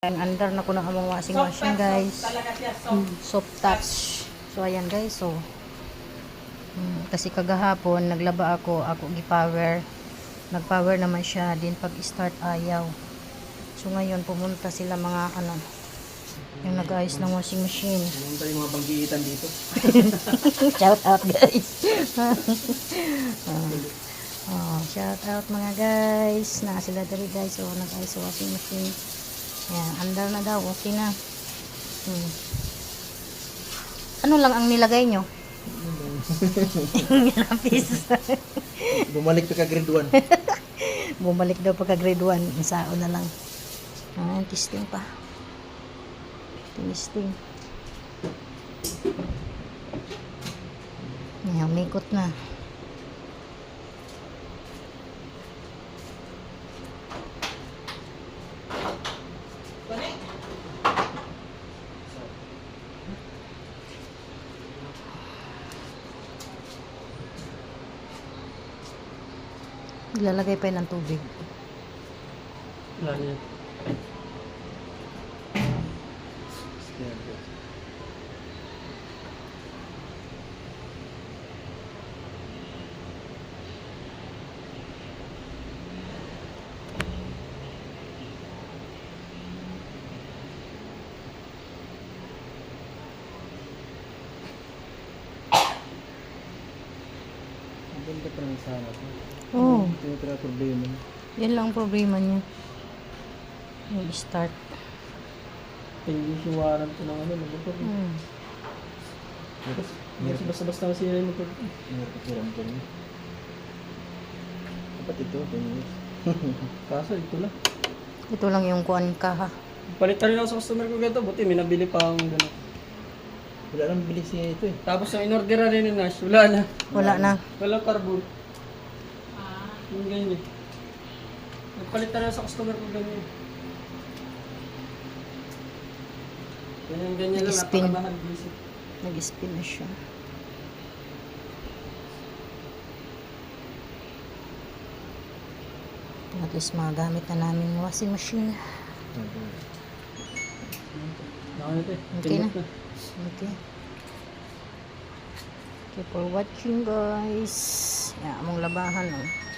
Ang under na ko na among washing machine guys. Soft touch. So ayan guys, so mm, kasi kagahapon naglaba ako, ako gi-power. Nag-power naman siya, din pag start ayaw. So ngayon pumunta sila mga ano yung nag-ayos ng washing machine. Pumunta yung mga banggiitan dito. shout out guys. oh, shout out mga guys. Na sila dali guys. So nag-ayos washing machine. Yan, andar na daw. Okay na. Hmm. Ano lang ang nilagay nyo? Lapis. Bumalik ka ka grade 1. Bumalik daw pagka grade 1. Sao na lang. Ah, testing pa. Testing. Yan, umikot na. Ilalagay pa yun ng tubig. Wala niya. Ang ganda pa ng sana to. Oo. Ito yung tira problema. Yan lang ang problema niya. Yung start. Warrant ko ng ano. Ano ba? Hmm. Kasi basta-basta kasi yun yung pag... Meron ko ko niya. Dapat ito, 10 years. Kaso ito lang. Ito lang yung kuan ka ha. Palitan rin ako sa customer ko ganito, buti may nabili pa akong gano'n. Wala nang bilis niya ito eh. Tapos ang in-order rin ni Nash, wala na. Wala na. Wala carbon. Yung ganyan eh. Nagpalitan rin sa customer ko ganyan. Ganyan ganyan lang, Nag-spin. napakamahal visit. Nag-spin na siya. At least magamit na namin yung washing machine. Okay na. Okay. Okay for watching guys. Yan, among labahan. Oh.